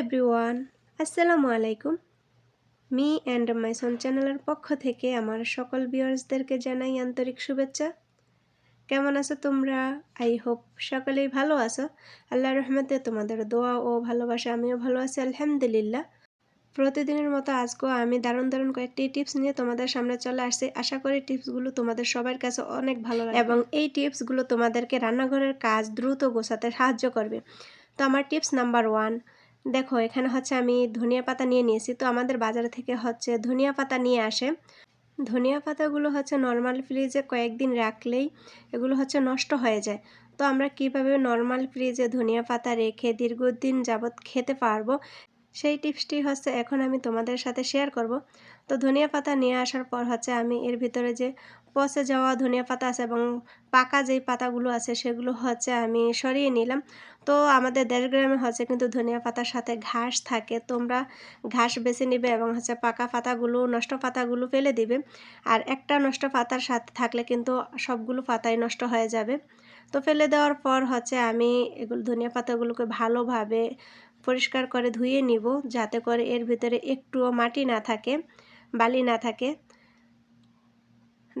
Everyone, আসসালামু আলাইকুম। Me and my সন চ্যানেলের পক্ষ থেকে আমার সকল ভিউয়ার্সদেরকে জানাই আন্তরিক শুভেচ্ছা। কেমন আছো তোমরা? আই হোপ সকলেই ভালো আছো। আল্লাহ রহমতে তোমাদের দোয়া ও ভালোবাসা আমিও ভালো আছি, আলহামদুলিল্লাহ। প্রতিদিনের মতো আজকেও আমি দারুণ দারুণ কয়েকটি টিপস নিয়ে তোমাদের সামনে চলে আসছি। আশা করি টিপসগুলো তোমাদের সবার কাছে অনেক ভালো লাগে এবং এই টিপসগুলো তোমাদেরকে রান্নাঘরের কাজ দ্রুত গোছাতে সাহায্য করবে। তো আমার টিপস নাম্বার ওয়ান দেখো, এখানে হচ্ছে আমি ধনিয়া পাতা নিয়ে নিয়েছি। তো আমাদের বাজার থেকে হচ্ছে ধনিয়া পাতা নিয়ে আসে। ধনিয়া পাতাগুলো হচ্ছে নর্মাল ফ্রিজে কয়েকদিন রাখলেই এগুলো হচ্ছে নষ্ট হয়ে যায়। তো আমরা কীভাবে নর্মাল ফ্রিজে ধনিয়া পাতা রেখে দীর্ঘদিন যাবৎ খেতে পারব, সেই টিপসটি হচ্ছে এখন আমি তোমাদের সাথে শেয়ার করব। তো ধনিয়া পাতা নিয়ে আসার পর হচ্ছে আমি এর ভিতরে যে পচে যাওয়া, ধনিয়া পাতা আছে এবং পাকা যেই পাতাগুলো আছে সেগুলো হচ্ছে আমি সরিয়ে নিলাম। তো আমাদের দেশ গ্রামে হচ্ছে কিন্তু ধনিয়া পাতার সাথে ঘাস থাকে। তোমরা ঘাস বেছে নিবে এবং হচ্ছে পাকা পাতাগুলো, নষ্ট পাতাগুলো ফেলে দিবে। আর একটা নষ্ট পাতার সাথে থাকলে কিন্তু সবগুলো পাতাই নষ্ট হয়ে যাবে। তো ফেলে দেওয়ার পর হচ্ছে আমি এগুলো, ধনিয়া পাতাগুলোকে ভালোভাবে পরিষ্কার করে ধুয়ে নিব। যাতে করে এর ভিতরে একটুও মাটি না থাকে, বালি না থাকে।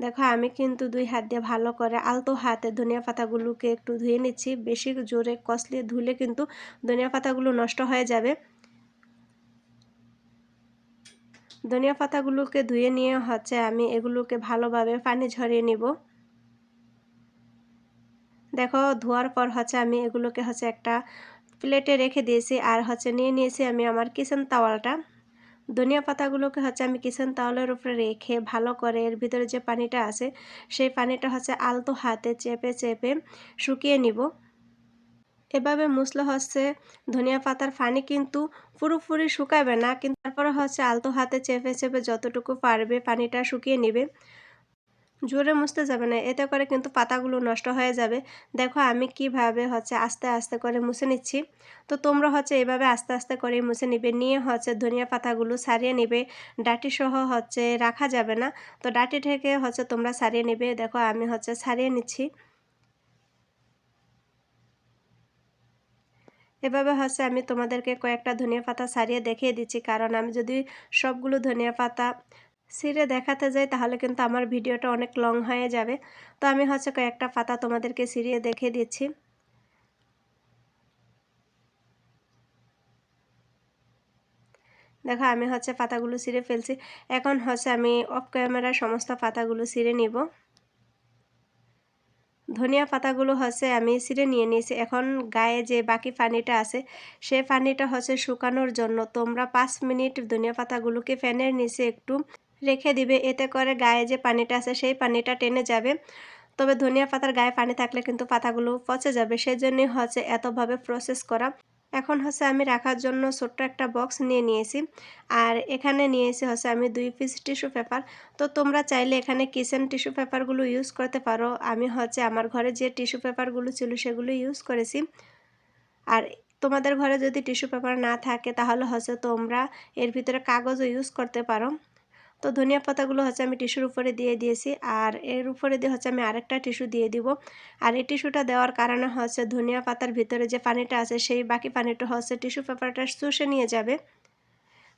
দেখো, আমি কিন্তু দুই হাত দিয়ে ভালো করে আলতো হাতে ধনিয়া পাতাগুলোকে একটু ধুয়ে নিচ্ছি। বেশি জোরে কষলে ধুলে কিন্তু ধনিয়া পাতাগুলো নষ্ট হয়ে যাবে। ধনিয়া পাতাগুলোকে ধুয়ে নিয়ে হচ্ছে আমি এগুলোকে ভালোভাবে পানি ঝরিয়ে নিব। দেখো, ধোয়ার পর হচ্ছে আমি এগুলোকে হচ্ছে একটা প্লেটে রেখে দিয়েছি। আর হচ্ছে নিয়ে নিয়েছি আমি আমার কিচেন তাওয়ালটা ধনিয়া পাতাগুলোকে হচ্ছে আমি কিচেন তাওলের উপরে রেখে ভালো করে এর ভিতরে যে পানিটা আছে, সেই পানিটা হচ্ছে আলতো হাতে চেপে চেপে শুকিয়ে নিব। এভাবে মুসলে হচ্ছে ধনিয়া পাতার পানি কিন্তু পুরোপুরি শুকাবে না, কিন্তু তারপরে হচ্ছে আলতো হাতে চেপে চেপে যতটুকু পারবে পানিটা শুকিয়ে নিবে। জোরে মুছতে যাবে না, এতে করে কিন্তু পাতাগুলো নষ্ট হয়ে যাবে। দেখো আমি কীভাবে হচ্ছে আস্তে আস্তে করে মুছে নিচ্ছি। তো তোমরা হচ্ছে এভাবে আস্তে আস্তে করে মুছে নিবে, নিয়ে হচ্ছে ধনিয়া পাতাগুলো সারিয়ে নিবে। ডাটি সহ হচ্ছে রাখা যাবে না, তো ডাটি থেকে হচ্ছে তোমরা সারিয়ে নিবে। দেখো আমি হচ্ছে সারিয়ে নিচ্ছি। এভাবে হচ্ছে আমি তোমাদেরকে কয়েকটা ধনিয়া পাতা সারিয়ে দেখিয়ে দিচ্ছি, কারণ আমি যদি সবগুলো ধনিয়া পাতা সিরে দেখাতে যাই, তাহলে কিন্তু আমার ভিডিওটা অনেক লং হয়ে যাবে। তো আমি হচ্ছে কয়েকটা পাতা তোমাদেরকে সিরিয়ে দেখে দিচ্ছি। দেখো, আমি হচ্ছে পাতাগুলো ছিঁড়ে ফেলছি। এখন হচ্ছে আমি অফ ক্যামেরার সমস্ত পাতাগুলো ছিঁড়ে নিব। ধনিয়া পাতাগুলো হচ্ছে আমি ছিঁড়ে নিয়ে নিয়েছি। এখন গায়ে যে বাকি পানিটা আছে সে পানিটা হচ্ছে শুকানোর জন্য তোমরা পাঁচ মিনিট ধনিয়া পাতাগুলোকে ফ্যানের নিচে একটু রেখে দিবে। এতে করে গায়ে যে পানিটা আছে সেই পানিটা টেনে যাবে। তবে ধনিয়া পাতার গায়ে পানি থাকলে কিন্তু পাতাগুলো পচে যাবে। সেই জন্যই হচ্ছে এতভাবে প্রসেস করা। এখন হচ্ছে আমি রাখার জন্য ছোট্ট একটা বক্স নিয়ে নিয়েছি। আর এখানে নিয়েছি হচ্ছে আমি দুই পিস টিস্যু পেপার তো তোমরা চাইলে এখানে কিচেন টিস্যু পেপারগুলো ইউজ করতে পারো। আমি হচ্ছে আমার ঘরে যে টিস্যু পেপারগুলো ছিল সেগুলো ইউজ করেছি। আর তোমাদের ঘরে যদি টিস্যু পেপার না থাকে তাহলে হচ্ছে তোমরা এর ভিতরে কাগজও ইউজ করতে পারো। তো ধনিয়া পাতাগুলো হচ্ছে আমি টিস্যুর উপরে দিয়ে দিয়েছি আর এর উপরে দিয়ে হচ্ছে আমি আরেকটা টিস্যু দিয়ে দিব। আর এই টিস্যুটা দেওয়ার কারণে হচ্ছে ধনিয়া পাতার ভিতরে যে পানিটা আছে সেই বাকি পানিটা হচ্ছে টিস্যু পেপারটা শুষে নিয়ে যাবে।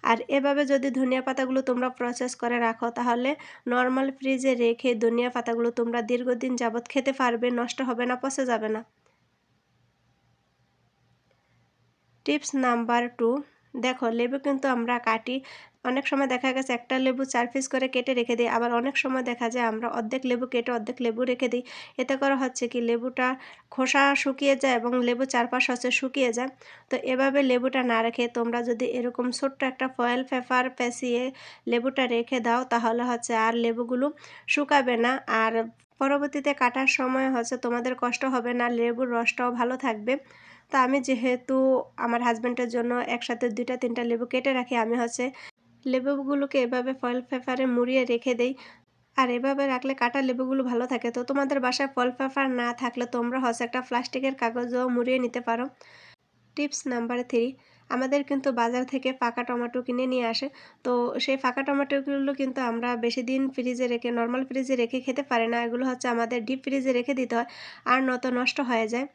আর এভাবে যদি ধনিয়া পাতাগুলো তোমরা প্রসেস করে রাখো তাহলে নর্মাল ফ্রিজে রেখে ধনিয়া পাতাগুলো তোমরা দীর্ঘদিন যাবৎ খেতে পারবে, নষ্ট হবে না, পচে যাবে না। টিপস নাম্বার টু দেখো লেবু কিন্তু আমরা কাটি, অনেক সময় দেখা গেছে একটা লেবু চার পিস করে কেটে রেখে দিই, আবার অনেক সময় দেখা যায় আমরা অর্ধেক লেবু কেটে অর্ধেক লেবু রেখে দিই। এতে করে হচ্ছে কি লেবুটা খোসা শুকিয়ে যায় এবং লেবু চারপাশ হচ্ছে শুকিয়ে যায়। তো এভাবে লেবুটা না রেখে তোমরা যদি এরকম ছোট্ট একটা ফয়েল পেপার পেঁচিয়ে লেবুটা রেখে দাও, তাহলে হচ্ছে আর লেবুগুলো শুকাবে না। আর পরবর্তীতে কাটার সময় হচ্ছে তোমাদের কষ্ট হবে না, লেবুর রসটাও ভালো থাকবে। তো আমি যেহেতু আমার হাজব্যান্ডের জন্য একসাথে দুইটা, তিনটা লেবু কেটে রাখি, আমি হচ্ছে লেবুগুলোকে এভাবে ফয়েল পেপারে মুড়িয়ে রেখে দেই। আর এভাবে রাখলে কাটা লেবুগুলো ভালো থাকে। তো তোমাদের বাসায় ফল পেপার না থাকলে তোমরা হচ্ছে একটা প্লাস্টিকের কাগজও মুড়িয়ে নিতে পারো। টিপস নাম্বার থ্রি আমাদের কিন্তু বাজার থেকে পাকা টমেটো কিনে নিয়ে আসে। তো সেই ফাঁকা টমেটোগুলো কিন্তু আমরা বেশি দিন ফ্রিজে রেখে নর্মাল ফ্রিজে রেখে খেতে পারি না। এগুলো হচ্ছে আমাদের ডিপ ফ্রিজে রেখে দিতে হয়, আর নত নষ্ট হয়ে যায়।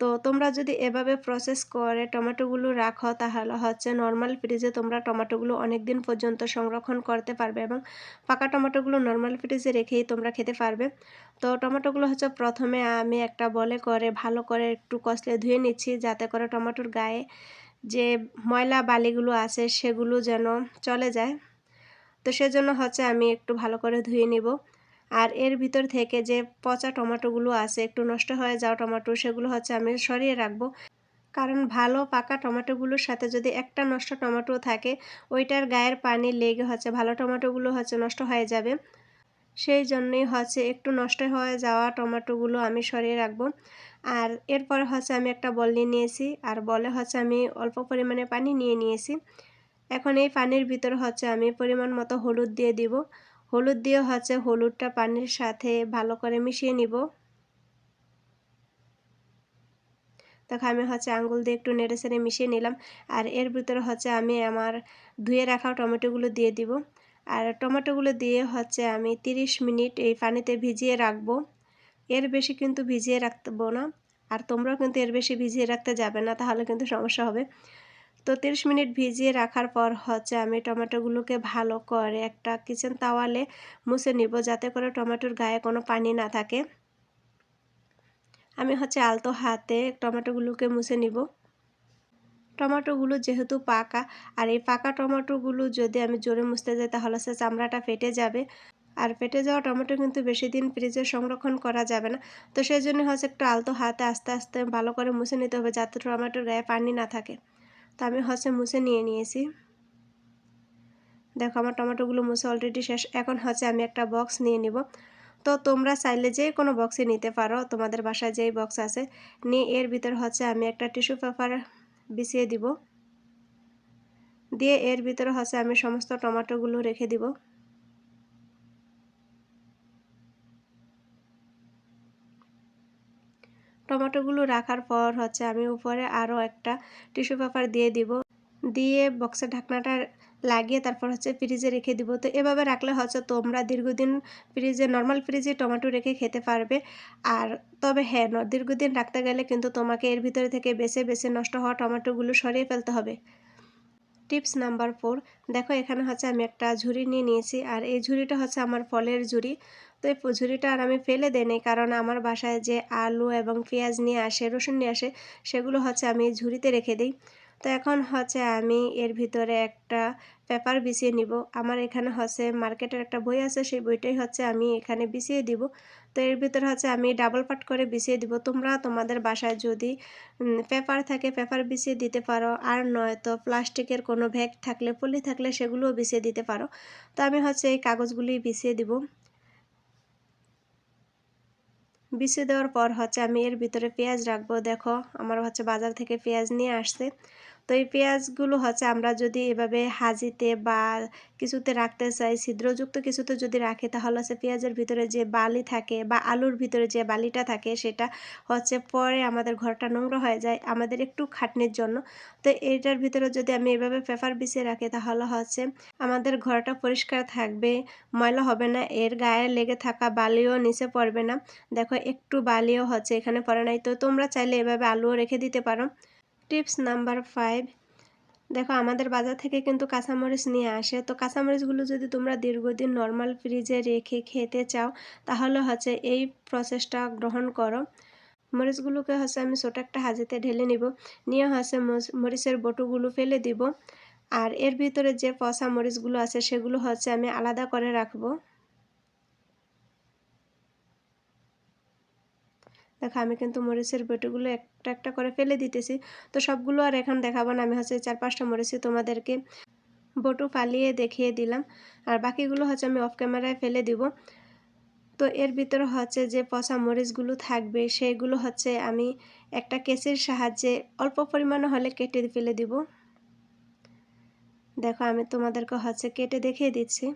তো তোমরা যদি এভাবে প্রসেস করে টমেটোগুলো রাখো, তাহলে হচ্ছে নর্মাল ফ্রিজে তোমরা টমেটোগুলো অনেক দিন পর্যন্ত সংরক্ষণ করতে পারবে এবং পাকা টমেটোগুলো নর্মাল ফ্রিজে রেখেই তোমরা খেতে পারবে। তো টমেটোগুলো হচ্ছে প্রথমে আমি একটা বলে করে ভালো করে একটু কষলে ধুয়ে নিচ্ছি, যাতে করে টমেটোর গায়ে যে ময়লা বালিগুলো আছে সেগুলো যেন চলে যায়। তো সেজন্য হচ্ছে আমি একটু ভালো করে ধুয়ে নিব। আর এর ভিতর থেকে যে পচা টমেটোগুলো আছে, একটু নষ্ট হয়ে যাওয়া টমেটো, সেগুলো হচ্ছে আমি সরিয়ে রাখব। কারণ ভালো পাকা টমেটোগুলোর সাথে যদি একটা নষ্ট টমেটো থাকে, ওইটার গায়ের পানি লেগে হচ্ছে, ভালো টমেটোগুলো হচ্ছে নষ্ট হয়ে যাবে। সেই জন্যই হচ্ছে একটু নষ্ট হয়ে যাওয়া টমেটোগুলো আমি সরিয়ে রাখব। আর এরপর হচ্ছে আমি একটা বল নিয়ে নিয়েছি, আর বলে হচ্ছে আমি অল্প পরিমাণে পানি নিয়ে নিয়েছি। এখন এই পানির ভিতর হচ্ছে আমি পরিমাণ মতো হলুদ দিয়ে দিব। হলুদ দিয়ে হচ্ছে হলুদটা পানির সাথে ভালো করে মিশিয়ে নিব। তখন আমি হচ্ছে আঙ্গুল দিয়ে একটু নেড়ে সেড়ে মিশিয়ে নিলাম। আর এর ভিতরে হচ্ছে আমি আমার ধুয়ে রাখা টমেটোগুলো দিয়ে দিব। আর টমেটোগুলো দিয়ে হচ্ছে আমি 30 মিনিট এই পানিতে ভিজিয়ে রাখব। এর বেশি কিন্তু ভিজিয়ে রাখব না। আর তোমরাও কিন্তু এর বেশি ভিজিয়ে রাখতে যাবে না, তাহলে কিন্তু সমস্যা হবে। তো তিরিশ মিনিট ভিজিয়ে রাখার পর হচ্ছে আমি টমেটোগুলোকে ভালো করে একটা কিচেন তাওয়ালে মুছে নিব, যাতে করে টমেটোর গায়ে কোনো পানি না থাকে। আমি হচ্ছে আলতো হাতে টমেটোগুলোকে মুছে নিব। টমেটোগুলো যেহেতু পাকা, আর এই পাকা টমেটোগুলো যদি আমি জোরে মুছতে যাই, তাহলে সে চামড়াটা ফেটে যাবে। আর ফেটে যাওয়া টমেটো কিন্তু বেশি দিন ফ্রিজে সংরক্ষণ করা যাবে না। তো সেই জন্য হচ্ছে একটু আলতো হাতে আস্তে আস্তে ভালো করে মুছে নিতে হবে, যাতে টমেটোর গায়ে পানি না থাকে। তো আমি হচ্ছে মুছে নিয়ে নিয়েছি। দেখো আমার টমেটোগুলো মুছে অলরেডি শেষ। এখন হচ্ছে আমি একটা বক্স নিয়ে নিব। তো তোমরা চাইলে যে কোনো বক্সে নিতে পারো। তোমাদের বাসায় যেই বক্স আছে, নিয়ে এর ভিতর হচ্ছে আমি একটা টিস্যু পেপার বিছিয়ে দিব। দিয়ে এর ভিতরে হচ্ছে আমি সমস্ত টমেটোগুলো রেখে দিব। টমেটোগুলো রাখার পর হচ্ছে আমি উপরে আরও একটা টিস্যু পেপার দিয়ে দিব। দিয়ে বক্সের ঢাকনাটা লাগিয়ে তারপর হচ্ছে ফ্রিজে রেখে দিব। তো এভাবে রাখলে হচ্ছে তোমরা দীর্ঘদিন ফ্রিজে নর্মাল ফ্রিজে টমেটো রেখে খেতে পারবে। আর তবে হ্যাঁ দীর্ঘদিন রাখতে গেলে কিন্তু তোমাকে এর ভিতরে থেকে বেছে বেছে নষ্ট হওয়া টমেটোগুলো সরিয়ে ফেলতে হবে। Tips number four. দেখো, এখানে হচ্ছে আমি একটা ঝুড়ি নিয়ে নিয়েছি আর এই ঝুড়িটা হচ্ছে আমার ফলের ঝুড়ি। তো এই ঝুড়িটা আর আমি ফেলে দেই কারণ আমার বাসায় যে আলু এবং পেঁয়াজ নিয়ে আসে, রসুন নিয়ে আসে, সেগুলো হচ্ছে আমি ঝুড়িতে রেখে দিই। তো এখন হচ্ছে আমি এর ভিতরে একটা পেপার বিছিয়ে নিব। আমার এখানে হচ্ছে মার্কেটের একটা বই আছে, সেই বইটাই হচ্ছে আমি এখানে বিছিয়ে দিব। তো এর ভিতরে হচ্ছে আমি ডাবল পাট করে বিছিয়ে দিব। তোমরা তোমাদের বাসায় যদি পেপার থাকে পেপার বিছিয়ে দিতে পারো। আর নয়তো প্লাস্টিকের কোনো ব্যাগ থাকলে, পলি থাকলে সেগুলোও বিছিয়ে দিতে পারো। তো আমি হচ্ছে এই কাগজগুলি বিছিয়ে দিব। বিছিয়ে দেওয়ার পর হচ্ছে আমি এর ভিতরে পেঁয়াজ রাখব। দেখো, আমার হচ্ছে বাজার থেকে পেঁয়াজ নিয়ে আসছে। তো এই পেঁয়াজগুলো হচ্ছে আমরা যদি এভাবে হাজিতে বা কিছুতে রাখতে চাই, ছিদ্রযুক্ত কিছুতে যদি রাখি, তাহলে হচ্ছে পেঁয়াজের ভিতরে যে বালি থাকে বা আলুর ভিতরে যে বালিটা থাকে, সেটা হচ্ছে পরে আমাদের ঘরটা নোংরা হয়ে যায় আমাদের একটু খাটনির জন্য। তো এইটার ভিতরে যদি আমি এভাবে পেপার বিছিয়ে রাখি, তাহলে হচ্ছে আমাদের ঘরটা পরিষ্কার থাকবে, ময়লা হবে না, এর গায়ে লেগে থাকা বালিও নিচে পড়বে না। দেখো, একটু বালিও হচ্ছে এখানে পড়ে নাই। তো তোমরা চাইলে এভাবে আলুও রেখে দিতে পারো। Tips number five. দেখো, আমাদের বাজার থেকে কিন্তু কাঁচামরিচ নিয়ে আসে। তো কাঁচামরিচগুলো যদি তোমরা দীর্ঘদিন নর্মাল ফ্রিজে রেখে খেতে চাও, তাহলে হচ্ছে এই প্রসেসটা গ্রহণ করো। মরিচগুলোকে হচ্ছে আমি ছোটো একটা হাজিতে ঢেলে নিব। নিয়ে হচ্ছে মরিচের বটুগুলো ফেলে দিব। আর এর ভিতরে যে পচা মরিচগুলো আছে, সেগুলো হচ্ছে আমি আলাদা করে রাখব। দেখো আমি কিন্তু মরিচের বেটুগুলো একটা একটা করে ফেলে দিতেছি। তো সবগুলো আর এখন দেখাবো না, আমি হচ্ছে চার পাঁচটা মরিচি তোমাদেরকে বটু পালিয়ে দেখিয়ে দিলাম। আর বাকিগুলো হচ্ছে আমি অফ ক্যামেরায় ফেলে দিব। তো এর ভিতরে হচ্ছে যে পচা মরিচগুলো থাকবে সেইগুলো হচ্ছে আমি একটা কেসের সাহায্যে অল্প পরিমাণে হলে কেটে ফেলে দিব। দেখো আমি তোমাদেরকে হচ্ছে কেটে দেখিয়ে দিচ্ছি।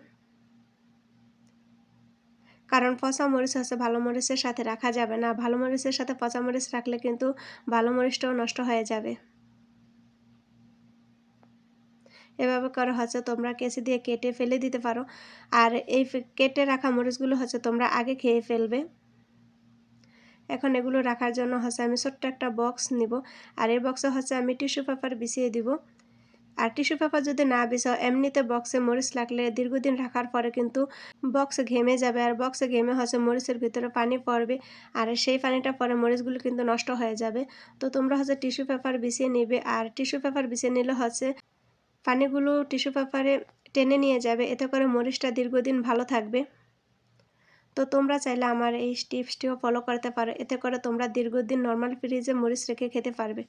কারণ পচা মরিচ হচ্ছে ভালো মরিচের সাথে রাখা যাবে না। ভালো মরিচের সাথে পচা মরিচ রাখলে কিন্তু ভালো মরিচটাও নষ্ট হয়ে যাবে। এভাবে করে হচ্ছে তোমরা কেসি দিয়ে কেটে ফেলে দিতে পারো। আর এই কেটে রাখা মরিচগুলো হচ্ছে তোমরা আগে খেয়ে ফেলবে। এখন এগুলো রাখার জন্য হচ্ছে আমি ছোট্ট একটা বক্স নিব। আর এই বক্সে হচ্ছে আমি টিস্যু পেপার বিছিয়ে দিব। আর টিস্যু পেপার যদি না বিছাও, এমনিতে বক্সে মরিচ লাগলে দীর্ঘদিন রাখার পরে কিন্তু বক্স ঘেমে যাবে। আর বক্সে ঘেমে হচ্ছে মরিচের ভিতরে পানি পড়বে। আর সেই পানিটা পরে মরিচগুলো কিন্তু নষ্ট হয়ে যাবে। তো তোমরা হচ্ছে টিস্যু পেপার বিছিয়ে নিবে। আর টিস্যু পেপার বিছিয়ে নিলে হচ্ছে পানিগুলো টিস্যু পেপারে টেনে নিয়ে যাবে। এতে করে মরিচটা দীর্ঘদিন ভালো থাকবে। তো তোমরা চাইলে আমার এই টিপসটিও ফলো করতে পারো। এতে করে তোমরা দীর্ঘদিন নর্মাল ফ্রিজে মরিচ রেখে খেতে পারবে।